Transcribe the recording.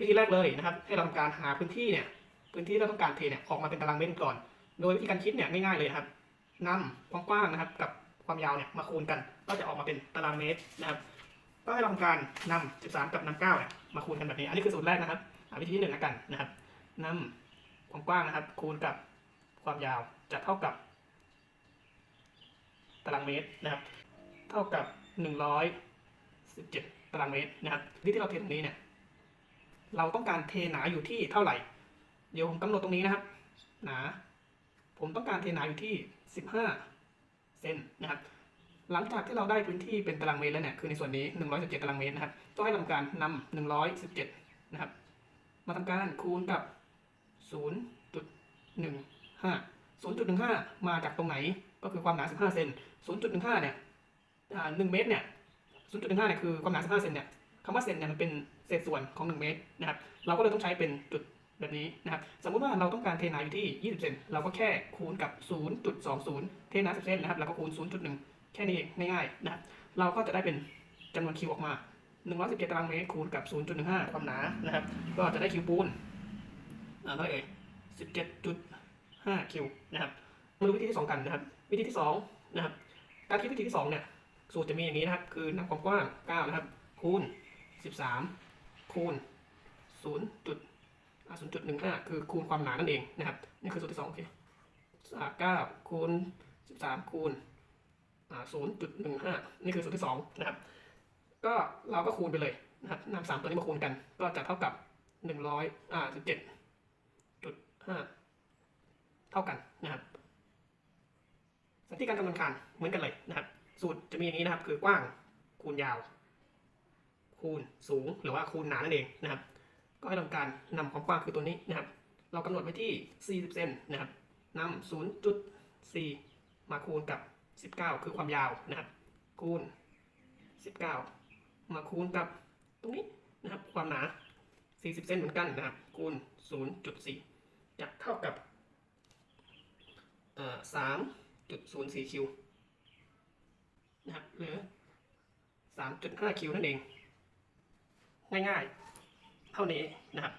วิธีแรกเลยนะครับ ให้เราทำการหาพื้นที่เนี่ยพื้นที่ที่เราต้องการเทเนี่ยออกมาเป็นตารางเมตรก่อน โดยวิธีการคิดเนี่ยง่ายๆเลยครับนำควากว้างนะครับ กับความยาวเนี่ยมาคูณกัน ก็จะออกมาเป็นตารางเมตรนะครับ ก็ให้เราทำการนำ13 กับนำ9เนี่ยมาคูณกันแบบนี้ อันนี้คือสูตรแรกนะครับวิธีที่หนึ่งแล้วกันนะครับนำควากว้างนะครับ คูณกับความยาวจะเท่ากับ ตารางเมตรนะครับ เท่ากับ 117 ตารางเมตรนะครับที่ที่เราเทตรงนี้เนี่ย เราต้องการเทหนาอยู่ที่เท่าไหร่ เดี๋ยวผมกำหนดตรงนี้นะครับ หนา ผมต้องการเทหนาอยู่ที่ 15 เซนนะครับ หลังจากที่เราได้พื้นที่เป็นตารางเมตรแล้วเนี่ย คือในส่วนนี้ 117 ตารางเมตรนะครับ ต้องให้ทำการนำ117 นะครับ มาทำการคูณกับ 0.15 0.15 มาจากตรงไหน ก็คือความหนา 15 เซน 0.15 เนี่ยอ่า1เมตรเนี่ย 0.15 เนี่ย คือความหนา 15 เซนเนี่ย คำว่าเซนเนี่ยมันเป็นเศษส่วนของ 1 เมตรนะครับ เราก็เลยต้องใช้เป็นจุดแบบนี้นะครับ สมมุติว่าเราต้องการเทหนาอยู่ที่ 20 เซน เราก็แค่คูณกับ 0.20 เทหนา10 เซนนะครับแล้วก็คูณ 0.1 แค่นี้เองง่ายๆนะครับ เราก็จะได้เป็นจำนวนคิวออกมา 117ตารางเมตรคูณกับ 0.15 ความหนานะครับ ก็จะได้คิวปูนอ่าเท่าไหร่เอ่ย17.5 คิวนะครับมาดูวิธีที่ 2 กันนะครับ วิธีที่2นะครับ การคิดวิธีที่2เนี่ย สูตรจะมีอย่างนี้นะครับ คือนำความกว้าง 9 นะครับ คูณ 13คูณ0จุดอ่า0.15คือคูณความหนานั่นเองนะครับนี่คือสูตรที่2โอเคอ่าคูณ13คูณอ่า0.15นี่คือสูตรที่2นะครับ ก็เราก็คูณไปเลยนะครับนำสามตัวนี้มาคูณกัน ก็จะเท่ากับ100อ่า17.5เท่ากันนะครับสันติการกำลังคานเหมือนกันเลยนะครับ สูตรจะมีอย่างนี้นะครับ คือกว้างคูณยาว คูณสูงหรือว่าคูณหนานั่นเองนะครับ ก็ให้ทำการนำความกว้างคือตัวนี้นะครับ เรากำหนดไว้ที่ 40 เซนนะครับนำ0.4 มาคูณกับ 19 คือความยาวนะครับ คูณ 19 มาคูณกับตรงนี้นะครับ ความหนา 40 เซนเหมือนกันนะครับ คูณ 0.4 จะเท่ากับเอ่อ3.04คิวนะครับหรือ3.5คิวนั่นเอง ง่ายๆ เท่านี้นะครับ